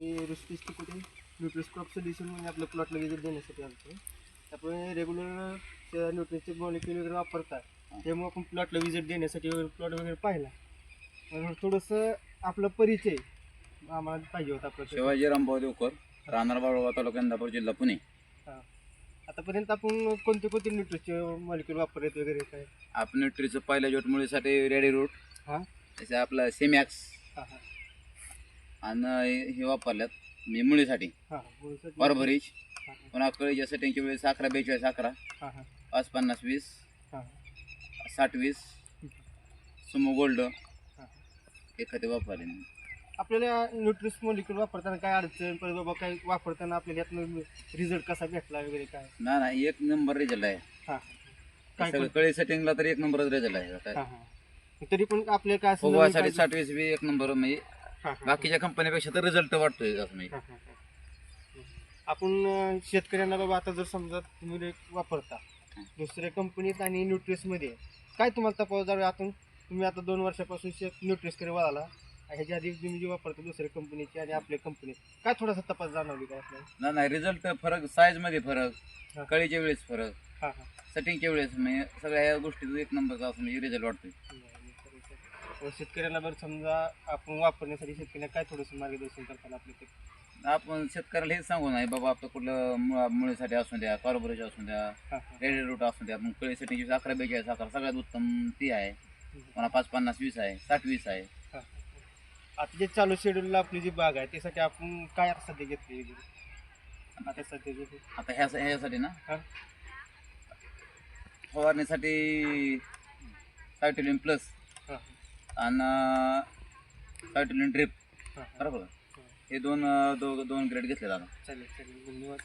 रुस्टीस कुठे? न्यूट्रिस crop solution म्हणजे आपल्या प्लॉटला विजिट देण्यासाठी आलतो आपण रेग्युलर न्यूट्रिसचे मॉलिक्युल वगैरे वापरतात. त्यामुळे आपण प्लॉटला विजिट देण्यासाठी वगैरे प्लॉट वगैरे पाहिला. म्हणून थोडंसं आपला परिचय आम्हाला पाहिजे होता आपलं शिवाजी रामभाऊ देवकर राहणार बाळोबा तालुका इंदापूर जिल्हा पुणे. हां. आतापर्यंत आपण कोणते कोणते न्यूट्रिसचे मॉलिक्युल वापरत वगैरे काय? आपण न्यूट्रीचं पहिल्या जोट मुळीसाठी रेडी रूट हां. त्याचे आपलं सेमॅक्स हां हां. आणि हे वापरल्यात मी मुळीसाठी. हां मुळीसाठी- हां हां. पुन्हा कळीच्या सेटिंगच्या वेळेस अकरा बेचाळीस अकरा हां हां. पाच पन्नास वीस. हां. साठ वीस. Sumo gold. हां एखादे वापरले मी. आपल्याला न्यूट्रिस मॉलिक्युल वापरताना काय अडचण? परत बाबा काय वापरताना आपल्याला यातनं रिझल्ट कसा भेटला वगैरे काय? ना ना एक नंबर रिझल्ट आहे. हां काय सगळं कळी सेटिंगला तर एक नंबरच रिझल्ट आहे. हां हां. तरी पण आपल्याला काय असं नवीन फुगवासाठी काय- साठ वीस बी एक नंबर म्हणजे हां, हां, बाकीच्या कंपनीपेक्षा तर रिझल्ट वाटतोय असं मी हां, हां, हां. आपण शेतकऱ्यांना बाबा आता जर समजा तुम्ही वापरता दुसऱ्या कंपनीत आणि न्यूट्रिसमध्ये काय तुम्हाला तफावत जावे आता तुम्ही आता दोन वर्षापासून शेत न्यूट्रिसकडे वळाला ह्याच्या आधी तुम्ही जे वापरता दुसऱ्या कंपनीची आणि आपल्या कंपनीत काय थोडासा तपास जाणवली काय आपल्याला? नाही रिझल्ट फरक साईजमध्ये हा. फरक कळीच्या वेळेस फरक सेटिंगच्या वेळेस म्हणजे सगळ्या ह्या गोष्टी एक नंबरचा असं म्हणजे रिझल्ट वाटतोय व शेतकऱ्याला बरं समजा आपण वापरण्यासाठी शेतकऱ्यांना काय थोडंसं मार्गदर्शन करताना आपले ते? आपण शेतकऱ्याला हेच सांगू नाही बाबा आपलं कुठलं मुळा- मुळीसाठी असू द्या कॉर्पोरेशन असू द्या हां हां. रेडी रूट असू द्या मग कळी सेटिंगची अकरा बेचाळीस अकरा सगळ्यात उत्तम ती आहे. पुन्हा पाच पन्नास वीस आहे साठ वीस आहे. हां. आता जे चालू शेड्यूलला आपली जी बाग आहे त्यासाठी आपण काय सध्या घेतली आता सध्या जे- आता ह्या ह्यासाठी ना? हां. फवारणीसाठी सायटोलिन प्लस हां. आणि सायटोलिन ड्रिप बरोबर? हे. दोन दो दोन ग्रेड घेतले दादा चालेल चालेल. धन्यवाद.